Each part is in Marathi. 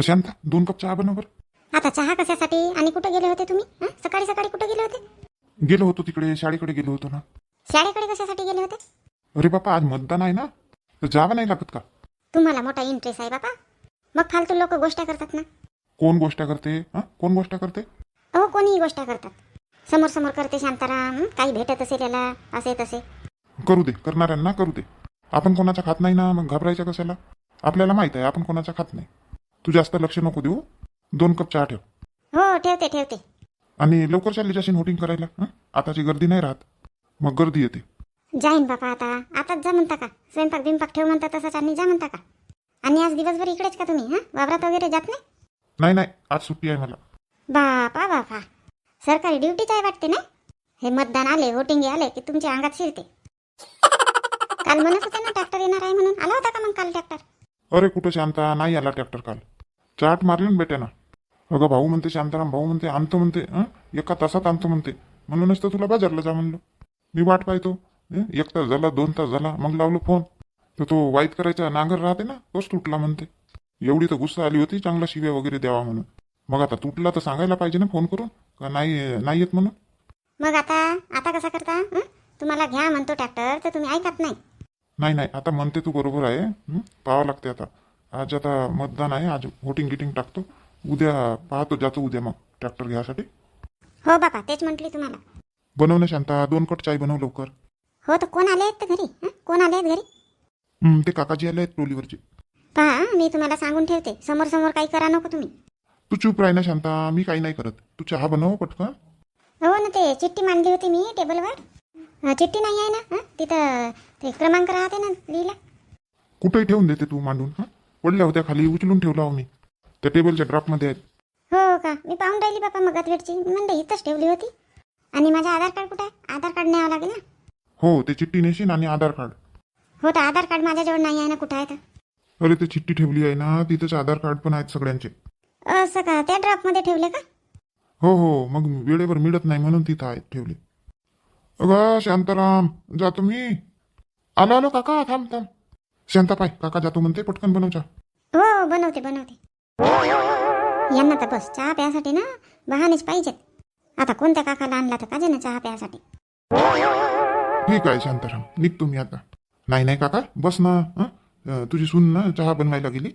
शांता दोन कप चहा बनव बरं. आता चहा कशासाठी? आणि कुठे गेले होते तुम्ही? हं? सकाळी सकाळी कुठे गेले होते? गेलो होतो तिकडे शाळेकडे गेलो होतो ना. शाळेकडे कशासाठी गेले होते? अरे बापा आज मतदान आहे ना? तर जावं नाही लागत का? तुम्हाला मोठा इंटरेस्ट आहे बापा. मग फालतू लोक गोष्ट करतात ना. कोण गोष्ट करते? हा? कोण गोष्ट करते? अहो कोणीही गोष्ट करतात. समोर समोर करते शांताराम हं? काही भेटत असेल याला असे तसे. करू दे करणाऱ्यांना करू दे. आपण कोणाचा खात नाही ना? मग घाबरायचं कशाला? आपल्याला माहीत आहे आपण कोणाचा खात नाही. तू जास्त लक्ष नको देऊ. दोन कप चहा ठेव. हो ठेवते ठेवते. आणि लवकर चालली जाशील होटिंग करायला हं? आताची गर्दी नाही राहत. मग गर्दी येते. जाईन बापा आता. आताच जा म्हणता का? स्वयंपाक बिंपाक ठेव म्हणता तसंच आणि जा म्हणता का? आणि आज दिवसभर इकडेच का तुम्ही हां? वावरात वगैरे जात नाही? नाही नाही. आज सुट्टी आहे मला. बापा बापा. सरकारी ड्युटीच आहे वाटते ना हे मतदान आले वोटिंग आले की तुमच्या अंगात शिरते. काल म्हणत होते ना ट्रॅक्टर येणार आहे म्हणून आला होता का मग काल ट्रॅक्टर अरे कुठं शांता? नाही आला ट्रॅक्टर काल. चाट मारली ना बेट्यानं. अगं भाऊ म्हणते शांताराम भाऊ म्हणते आणतो म्हणते हं? एका तासात आणतो म्हणते. म्हणूनच तर तुला बाजारला जा म्हणलो. मी वाट पाहतो. हं? एक तास झाला दोन तास झाला मग लावलो फोन. तर तो वाईट करायचा नांगर राहते ना तोच तुटला म्हणते. एवढी तर गुस्सा आली होती चांगला शिव्या वगैरे द्यावा म्हणून. मग आता तुटला तर सांगायला पाहिजे ना फोन करून? का नाही नाही येत म्हणून? मग आता आता कसा करता हं? तुम्हाला घ्या म्हणतो ट्रॅक्टर तर तुम्ही ऐकत नाही. नाही नाही आता म्हणते तू बरोबर आहे हं? पाहावं लागते आता. आज आता मतदान आहे. आज वोटिंग गिटिंग टाकतो. उद्या पाहतो जातो उद्या मग ट्रॅक्टर घ्यायसाठी हो बापा तेच म्हटली तुम्हाला. बनव ना शांता दोन कट चाय बनव लवकर. हो तर कोण आले आहेत घरी? हं? कोण आले आहेत घरी? हं, ते काकाजी आले आहेत टोलीवरचे. पहा मी तुम्हाला सांगून ठेवते. समोर समोर काही करा नको तुम्ही. तू चूप राही ना शांता मी काही नाही करत. तू चहा बनव पटकन हो ना ते चिठ्ठी मांडली होती मी टेबलवर. अं, चिठ्ठी नाही आहे ना हं? तिथं ते क्रमांक राहते ना लिहिला. कुठेही ठेवून देते तू मांडून हं? पडल्या होत्या खाली उचलून ठेवला हो मी त्या टेबलच्या ड्रॉपमध्ये आहेत. हो का? मी पाहून राहिली बापा मगात वेळची मी म्हणलं इथंच ठेवली होती. आणि माझं आधार कार्ड कुठं आहे? आधार कार्ड न्यावं लागेल ना? हो ते चिठ्ठी नेशील आणि आधार कार्ड. हो तर आधार कार्ड माझ्याजवळ नाही आहे ना कुठं आहे तर? अरे ते चिठ्ठी ठेवली आहे ना तिथेच आधार कार्ड पण आहेत सगळ्यांचे. असं का? त्या ड्रॉपमध्ये ठेवले का? हो हो मग वेळेवर मिळत नाही म्हणून तिथं आहेत ठेवले. अगं शांताराम जातो मी. आलो आलो काका थांब थांब. शांता पाय काका जातो म्हणते पटकन बनव चहा. हो बनवते बनवते. यांना तर बस चहा प्यासाठी ना बहानेच पाहिजेत. आता कोणत्या काकाला आणला तर काजे ना चहा प्यासाठी? ठीक आहे शांताराम निघतो मी आता. नाही नाही काका बस ना हं? तुझी सून ना चहा बनवायला गेली.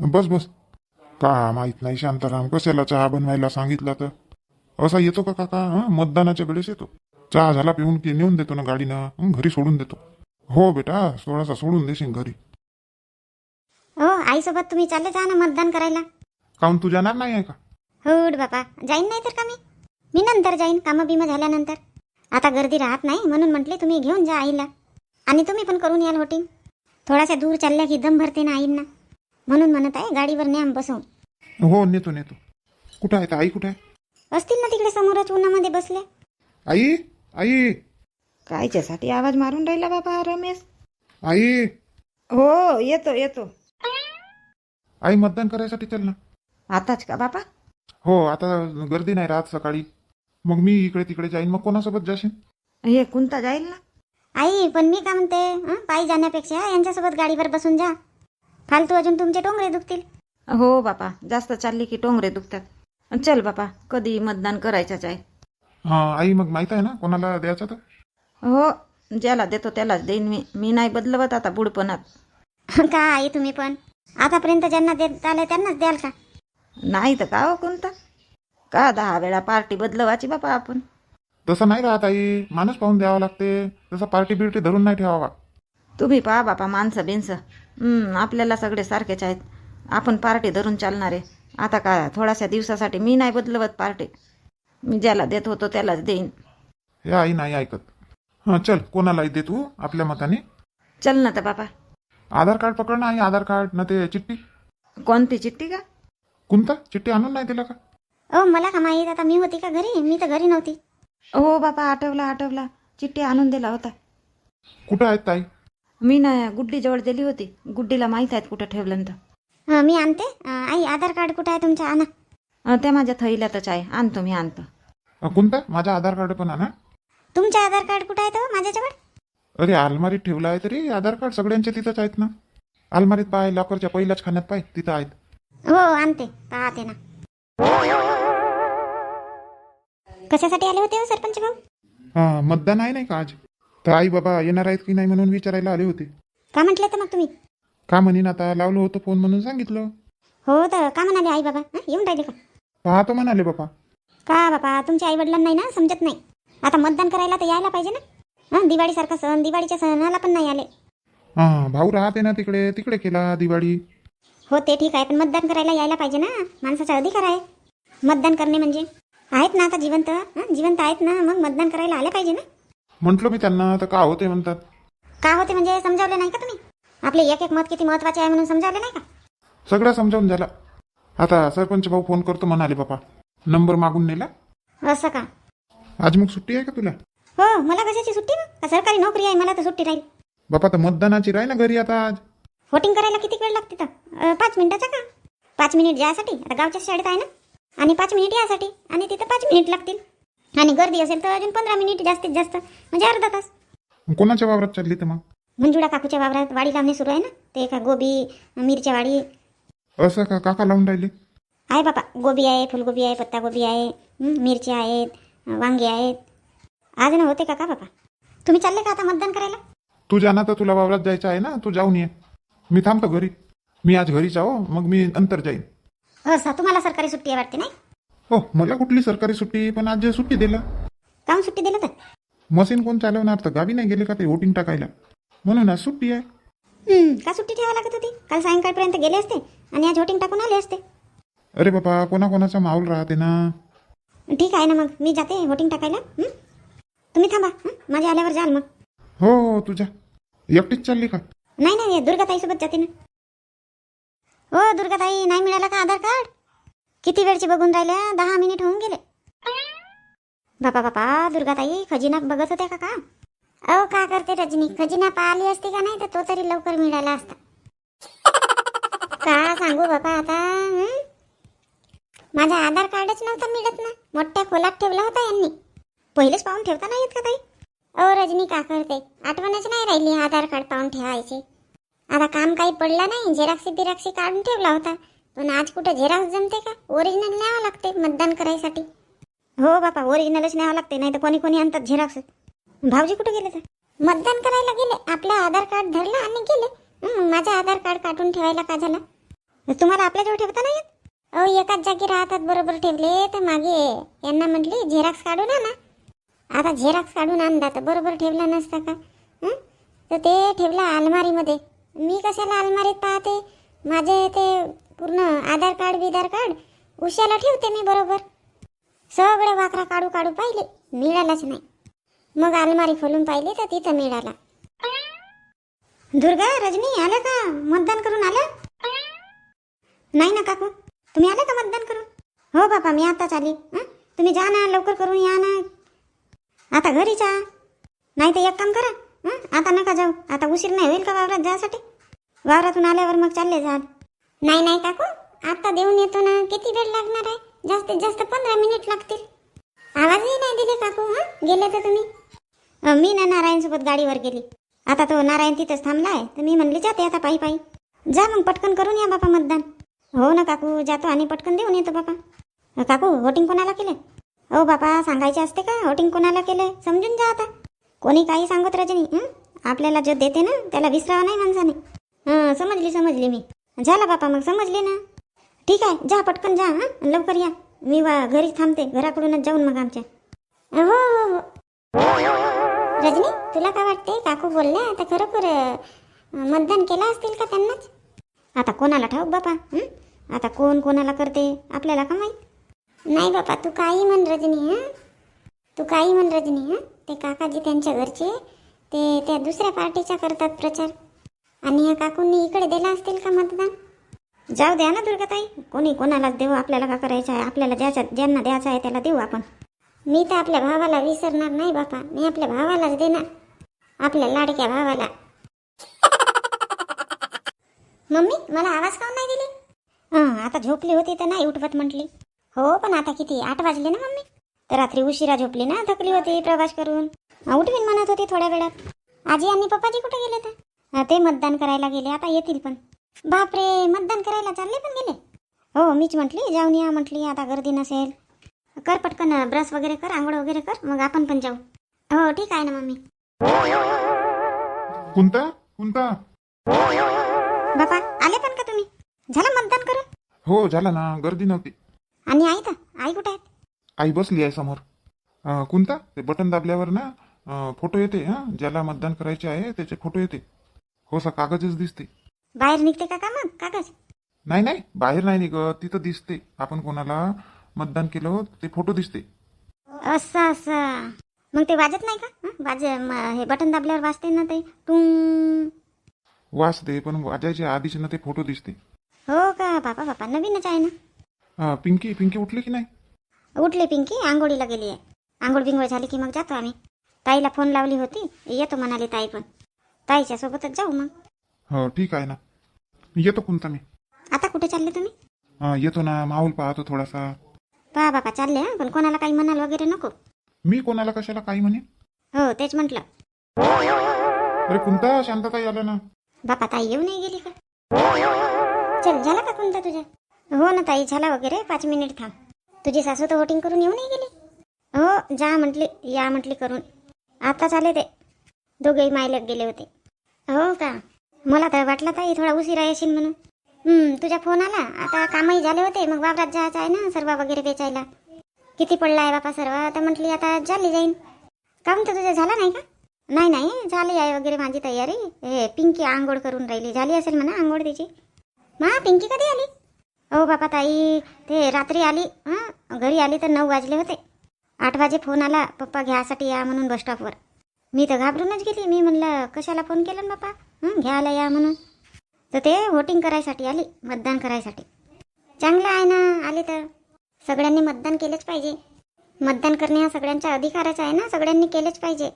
बस बस. का माहीत नाही शांताराम कशाला चहा बनवायला सांगितला तर? असा येतो का काका हं? मतदानाच्या वेळेस येतो. चहा झाला पिऊन की नेऊन देतो ना गाडीनं हं? घरी सोडून देतो. हो बेटा थोडासा सोडून देशील घरी. हो आईसोबत तुम्ही चालले जा ना मतदान करायला. काहून तू जाणार नाही आहे का? हुड बापा जाईन नाही तर का मी? मी नंतर जाईन कामं बिमं झाल्यानंतर. आता गर्दी राहत नाही म्हणून म्हटले तुम्ही घेऊन जा आईला. आणि तुम्ही पण करून याल होटिंग थोडासा दूर चालल्या की दम भरते ना आईंना. म्हणून म्हणत आहे गाडीवर न्याम बसवून. हो नेतो नेतो. कुठं आहे? तर आई कुठं आहे? असतील ना तिकडे समोरच उन्हामध्ये बसले आई आई! कायच्यासाठी आवाज मारून राहिला बाबा रमेश? आई! हो येतो येतो. आई मतदान करायसाठी चल ना. आताच का बापा हो आता गर्दी नाही राहत सकाळी. मग मी इकडे तिकडे जाईन. मग कोणासोबत जाशील? हे कोणता जाईल ना? आई पण मी का म्हणते हं? पायी जाण्यापेक्षा यांच्यासोबत गाडीवर बसून जा. फालतू अजून तुमचे टोंगरे दुखतील. हो बापा जास्त चालली की टोंगरे दुखतात. चल बापा कधी मतदान करायचंच आहे. हा आई मग माहीत आहे ना कोणाला द्यायचं तर? हो ज्याला देतो त्यालाच देईन मी. मी नाही बदलवत आता बुडपणात. का आई तुम्ही पण? आतापर्यंत ज्यांना देत आले त्यांनाच द्याल का? नाही तर का हो कोणता? का दहा वेळा पार्टी बदलवायची बापा आपण? तसं नाही राहत आई. माणूस पाहून द्यावा लागते. तसं पार्टी बिर्टी धरून नाही ठेवावा. तुम्ही पहा बापा माणसं बिनसं हं, आपल्याला सगळे सारखेच आहेत. आपण पार्टी धरून चालणारे आता का थोड्याशा दिवसासाठी मी नाही बदलवत पार्टी. मी ज्याला देत होतो त्यालाच देईन. हे आई नाही ऐकत. हा चल कोणालाही दे तू आपल्या मताने. चल ना तर बापा आधार कार्ड पकड ना आई आधार कार्ड ना ते चिठ्ठी. कोणती चिठ्ठी का? कोणता? चिठ्ठी आणून नाही दिला का? ओ मला का माहीत आता मी होती का घरी? मी तर घरी नव्हती. हो बापा आठवला आठवला. चिठ्ठी आणून दिला होता. कुठं आहेत ताई? मी ना गुड्डीजवळ दिली होती. गुड्डीला माहीत आहेत कुठं ठेवलं तर हं, मी आणते. अं, आई आधार कार्ड कुठं आहे तुमच्या आणा. अं, त्या माझ्या थैल्यातच आहे. आणतो मी आणतो अ, कोणता? माझा आधार कार्ड पण आणा. तुमचे आधार कार्ड कुठं आहे तो? माझ्याजवळ? अरे अलमारीत ठेवला आहे तरी आधार कार्ड सगळ्यांचे तिथंच आहेत ना. अलमारीत पाय लॉकरच्या पहिल्याच खाण्यात पाय तिथं आहेत. हो आणते. पाहते ना. कशासाठी आले होते हो सरपंच भाऊ? हा मतदान आहे नाही का आज? तर आई बाबा येणार आहेत की नाही म्हणून विचारायला आले होते. का म्हटलं तर मग तुम्ही? का म्हणीन आता? लावलं होतं फोन म्हणून सांगितलं. हो तर का म्हणाले आई बाबा? हं? येऊन राहिले का? पाहतो म्हणाले बाबा. का बाबा? तुमच्या आई वडिलांना नाही ना समजत नाही. आता मतदान करायला तर यायला पाहिजे ना? हां दिवाळीसारखा सण दिवाळीच्या सणाला पण नाही आले. हा भाऊ राहते ना तिकडे. तिकडे केला दिवाळी. हो ते ठीक आहे पण मतदान करायला यायला पाहिजे ना? माणसाचा अधिकार आहे. मतदान करणे म्हणजे? आहेत ना आता जिवंत हं? जिवंत आहेत ना मग मतदान करायला आले पाहिजे ना? म्हटलं मी त्यांना तर का होते म्हणतात? का होते म्हणजे समजावले नाही का तुम्ही? आपले एक एक मत किती महत्त्वाचे आहे म्हणून समजावले नाही का? सगळं समजावून झाला. आता सरपंच भाऊ फोन करतो म्हणाले बाबा नंबर मागून नेला? असं का? आज मग सुट्टी आहे का तुला? हो मला कशाची सुट्टी? ना का सरकारी नोकरी आहे मला तर सुट्टी राहील. बापा तर मतदानाची राही ना घरी आता आज. वोटिंग करायला किती वेळ लागते तर? अं, पाच मिनिटाचा का? पाच मिनिट जायसाठी? आता गावच्या शाळेत आहे ना? आणि पाच मिनिट यासाठी? आणि तिथं पाच मिनिट लागतील. आणि गर्दी असेल तर अजून पंधरा मिनिट जास्तीत जास्त म्हणजे अर्धा तास. कोणाच्या वावरात चालली तर मग? मंजुळा काकूच्या वावरात वाडी लावणे सुरू आहे ना? ते का गोबी मिरच्या वाडी? असं का? काका लावून राहिले? आहे बापा गोबी आहे फुलगोबी आहे पत्तागोबी आहे हं, मिरच्या आहेत वांगे आहेत. आज ना होते का का बापा तुम्ही चालले का आता मतदान करायला? तू जाना तर तुला वावरात जायचं आहे ना? तू जाऊन ये. मी थांबतो घरी. मी आज घरी जाओ मग मी नंतर जाईन. असं तुम्हाला सरकारी सुट्टी आहे वाटते नाही? हो मला कुठली सरकारी सुट्टी? पण आज सुट्टी दिला. काहून सुट्टी दिलं तर? मशीन कोण चालवणार? तर गावी नाही गेले का ते वोटिंग टाकायला? म्हणून आज सुट्टी आहे. हं, का सुट्टी ठेवावी लागत होती? काल सायंकाळपर्यंत गेले असते आणि आज वोटिंग टाकून आले असते. अरे बाबा कोणाकोणाचा माहोल राहते ना? ठीक आहे ना मग. मी जाते वोटिंग टाकायला. हं? तुम्ही थांबा. हं? माझ्या आल्यावर जाल मग. हो हो तुझ्या. एकटीच चालली का? नाही नाही दुर्गाताई सोबत जाते ना हो दुर्गाताई नाही मिळाला का आधार कार्ड? किती वेळची बघून राहिल्या? दहा मिनिट होऊन गेले. बापा बापा दुर्गाताई खजिना बघत होत्या का का अहो का करते रजनी? खजिना पाहिली असती का नाही तर तो तरी लवकर मिळाला असता. का सांगू बापा आता? हं? माझा आधार कार्डच नव्हता मिळत ना. मोठ्या खोलात ठेवला होता यांनी. पहिलेच पाहून ठेवता नाही येत का ताई? अहो रजनी का करते? आठवणच नाही राहिली आधार कार्ड पाहून ठेवायची. आता काम काही पडलं नाही झेराक्सी बिराक्सी काढून ठेवला होता. पण आज कुठं झेरॉक्स जमते का? ओरिजिनल न्यावं लागते मतदान करायसाठी. हो बापा ओरिजिनलच न्यावं लागते नाही तर कोणी कोणी आणतात झेरॉक्स. भाऊजी कुठे गेले तर? मतदान करायला गेले. आपलं आधार कार्ड धरलं आणि गेले. माझं आधार कार्ड काढून ठेवायला का झालं? तुम्हाला आपल्याजवळ ठेवता नाही येत अहो एकाच जागी राहतात बरोबर ठेवले तर मागे. यांना म्हटली झेरॉक्स काढून आणा. आता झेरॉक्स काढून आणला तर बरोबर ठेवला नसता का? हं? तर ते ठेवला अलमारीमध्ये. मी कशाला अलमारीत पाहते? माझे ते पूर्ण आधार कार्ड बिधार कार्ड उशाला ठेवते मी बरोबर. सगळे वाकरा काढू काढू पाहिले मिळालाच नाही. मग अलमारी खोलून पाहिली तर तिथं मिळाला. दुर्गा रजनी आलं का? मतदान करून आलं? नाही ना काकू? तुम्ही आले का मतदान करून? हो बापा मी आताच आली. हं? तुम्ही जा ना लवकर करून या ना. आता घरी जा. नाही तर एक काम करा. हं? आता नका जाऊ. आता उशीर नाही होईल का वावरात जायसाठी? वावरातून आल्यावर मग चालले जा. नाही नाही काकू. आता देऊन येतो ना. किती वेळ लागणार आहे? जास्तीत जास्त पंधरा मिनिट लागतील. आवाजही नाही दिले काकू हां? गेले तर तुम्ही. अं, मी ना नारायणसोबत गाडीवर गेली. आता तो नारायण तिथंच थांबला आहे तर मी म्हणली जाते आता पायी पायी. जा मग पटकन करून या बापा मतदान. हो ना काकू जातो आणि पटकन देऊन येतो बापा. काकू वोटिंग कोणाला केले हो बापा सांगायचे असते का? वोटिंग कोणाला केले समजून जा आता. कोणी काही सांगत रजनी आपल्याला जो देते ना त्याला विसरावा नाही माणसाने. हं समजली समजली मी. झाला बापा मग समजली ना. ठीक आहे जा पटकन जा हं? लवकर या. मी वा घरी थांबते घराकडूनच जाऊन मग आमच्या. हो हो हो. रजनी तुला काय वाटते काकू बोलल्या आता खरोखर मतदान केलं असतील का त्यांनाच? आता कोणाला ठाऊक बापा हं? आता कोण कोणाला करते? आपल्याला का माहीत? नाही बापा तू काही म्हण रजनी हं? तू काही म्हण रजनी हां? ते काकाजी त्यांच्या घरचे ते त्या दुसऱ्या पार्टीचा करतात प्रचार. आणि ह्या काकूंनी इकडे दिला असतील का मतदान? जाऊ द्या ना दुर्गाताई. कोणी कोणालाच देऊ? आपल्याला का करायचं आहे? आपल्याला ज्याच्या ज्यांना द्यायचं आहे त्याला देऊ आपण. मी तर आपल्या भावाला विसरणार नाही बापा. मी आपल्या भावालाच देणार. आपल्या लाडक्या भावाला. मम्मी मला आवाज काऊन नाही दिली? आता झोपली होती तर नाही उठवत म्हटली. हो पण आता किती? आठ वाजले ना मम्मी. तर रात्री उशिरा झोपली ना थकली होती प्रवास करून. उठवीन म्हणत होती थोड्या वेळात. आजी आणि पप्पाजी कुठे गेले तर? ते मतदान करायला गेले आता येतील पण. बापरे मतदान करायला चालले पण गेले? हो मीच म्हटली जाऊन या म्हटली आता गर्दी नसेल. कर पटकन ब्रश वगैरे कर आंघोळ वगैरे कर मग आपण पण जाऊ. हो ठीक आहे ना मम्मी. कोणता कोणता बापा आले पण का तुम्ही? हो झाला ना. गर्दी नव्हती. आणि आई तर? आई कुठे आहेत? आई बसली आहे समोर. अं, कोणता? ते बटन दाबल्यावर ना अं, फोटो येते हा? ज्याला मतदान करायचे आहे त्याचे फोटो येते. हो सा कागदच दिसते. बाहेर निघते का का मग कागज? नाही नाही. बाहेर नाही निघत. तिथं दिसते. आपण कोणाला मतदान केलं ते फोटो दिसते. असं असं. मग ते वाजत नाही का? हं? वाज म- हे बटन दाबल्यावर वाजते ना ते? टुंग. वाचते पण वाजायच्या आधीच ना ते फोटो दिसते. का बापा बापा नवीनच आहे ना. अं, पिंकी पिंकी उठली की नाही? उठली पिंकी आंघोळीला गेली आहे. आंघोळ बिंघोळ झाली की मग जातो आम्ही. ताईला फोन लावली होती येतो म्हणाली ताई पण. ताईच्या सोबतच जाऊ मग. हो ठीक आहे ना. येतो कोणता मी? आता कुठे चालले तुम्ही? अं, येतो ना माहोल पाहतो थोडासा. पहा बापा चालले हं पण कोणाला काही म्हणाल वगैरे नको. मी कोणाला कशाला काही म्हणे? हो तेच म्हटलं. अरे कोणता शांतता आला ना? बापा ताई येऊ नाही गेली का? चल झाला का कोणता तुझ्या हो ना ताई झाला वगैरे. पाच मिनिट थांब. तुझी सासू तर वोटिंग करून येऊ नाही गेली. हो जा म्हटली या म्हटली करून. आताच आले ते. दोघेही मायलक गेले होते. हो का? मला तर वाटलं ताई थोडा उशिरा येशील म्हणून. हं, तुझा फोन आला. आता कामही झाले होते. मग वावरात जायचं आहे ना सर्व वगैरे बेचायला. किती पडला आहे बापा सर्व? तर म्हटली आता झाली जाईन. काम तर तुझं झाला नाही का? नाही नाही झाली आहे वगैरे माझी तयारी. हे पिंकी आंघोळ करून राहिली. झाली असेल म्हणा आंघोळ तिची. मा पिंकी कधी आली? अहो बापा ताई ते रात्री आली. हां घरी आली तर नऊ वाजले होते. आठ वाजे फोन आला पप्पा घ्यासाठी या म्हणून बस स्टॉपवर. मी तर घाबरूनच गेली. मी म्हणलं कशाला फोन केला ना बापा? घ्यायला या म्हणून. तर ते वोटिंग करायसाठी आली मतदान करायसाठी. चांगलं आहे ना आले तर. सगळ्यांनी मतदान केलेच पाहिजे. मतदान करणे हा सगळ्यांच्या अधिकाराचा आहे ना सगळ्यांनी केलेच पाहिजे.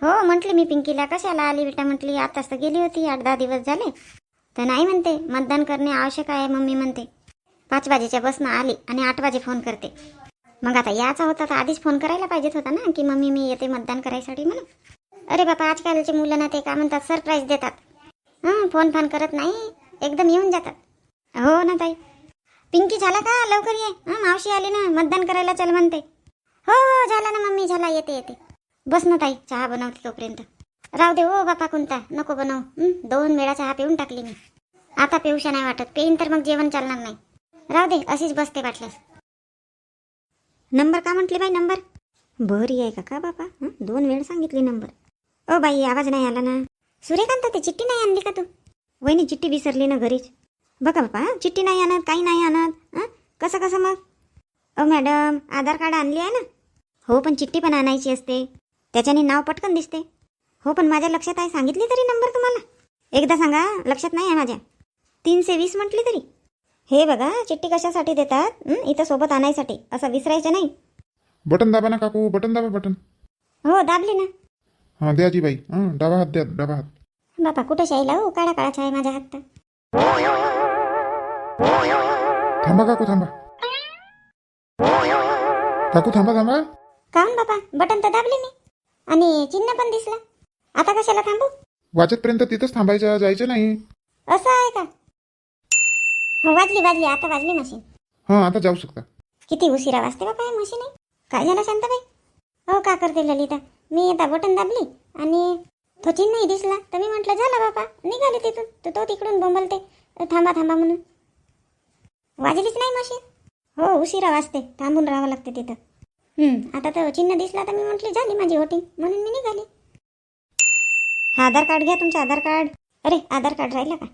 हो म्हटली मी पिंकीला कशाला आली बेटा म्हटली? आताच तर गेली होती आठ दहा दिवस झाले. तर नाही म्हणते. मतदान करणे आवश्यक आहे मम्मी म्हणते. पाच वाजेच्या बसनं आली आणि आठ वाजे फोन करते. मग आता याचा होता तर आधीच फोन करायला पाहिजेत होता ना की मम्मी मी येते मतदान करायसाठी म्हणून. अरे बापा आजकालचे मुलं ना ते काय म्हणतात सरप्राईज देतात. हां फोन फान करत नाही एकदम येऊन जातात. हो ना ताई. पिंकी झाला का? लवकर ये. हां मावशी आली ना मतदान करायला चल म्हणते. हो हो झाला ना मम्मी झाला येते येते. बस ना ताई चहा बनवते तोपर्यंत. राहू दे हो बापा कोणता नको बनव. दोन वेळा चहा पिऊन टाकली मी. आता पिऊशा नाही वाटत. पेन तर मग जेवण चालणार नाही. राहू दे अशीच बसते वाटल्यास नंबर का म्हटली बाई नंबर? बरी आहे का का बापा? दोन वेळ सांगितली नंबर. ओ बाई आवाज नाही आला ना. सूर्यकांत ते चिठ्ठी नाही आणली का तू? वहिनी चिठ्ठी विसरली ना घरीच. बघा बापा चिठ्ठी नाही आणत काही नाही आणत. कसं कसं मग? ओ मॅडम आधार कार्ड आणली आहे ना? हो पण चिठ्ठी पण आणायची असते. त्याच्याने नाव पटकन दिसते. हो पण माझ्या लक्षात आहे सांगितली तरी नंबर तुम्हाला. एकदा सांगा लक्षात नाही आहे माझ्या. तीनशे वीस म्हटली तरी. हे बघा चिठ्ठी कशासाठी देतात? इथं सोबत आणायसाठी. असं विसरायचं नाही. बटन दाबा ना काकू. बटन दाबा बटन. हो दाबली ना. हा द्या जी बाई. हा डावा हात द्या डावा हात. बापा कुठं शाईला हो? काळा काळाचा आहे माझ्या हात. थांबा काकू थांबा. काकू थांबा थांबा. काहून बापा? बटन तर दाबले मी. आणि चिन्ह पण दिसलं. आता कशाला थांबू? वाचतपर्यंत तिथंच थांबायचं जायचं नाही. असं आहे का? हो वाजली वाजली. आता वाजली मशीन हा आता जाऊ शकता. किती उशिरा वाजते हे मशीन आहे? काय झालं शांताबाई? हो का करते ललिता? मी आता बटन दाबली आणि तो चिन्हही दिसला. तर मी म्हटलं झाला बापा निघाले तिथून. तर तो तिकडून बोंबलते. थांबा थांबा म्हणून. वाजलीच नाही मशीन हो उशिरा वाजते. थांबून राहावं लागते तिथं. हं, आता तर चिन्ह दिसला तर मी म्हटली झाली माझी वोटिंग म्हणून मी निघाली. हा आधार कार्ड घ्या तुमचं आधार कार्ड. अरे आधार कार्ड राहिलं का?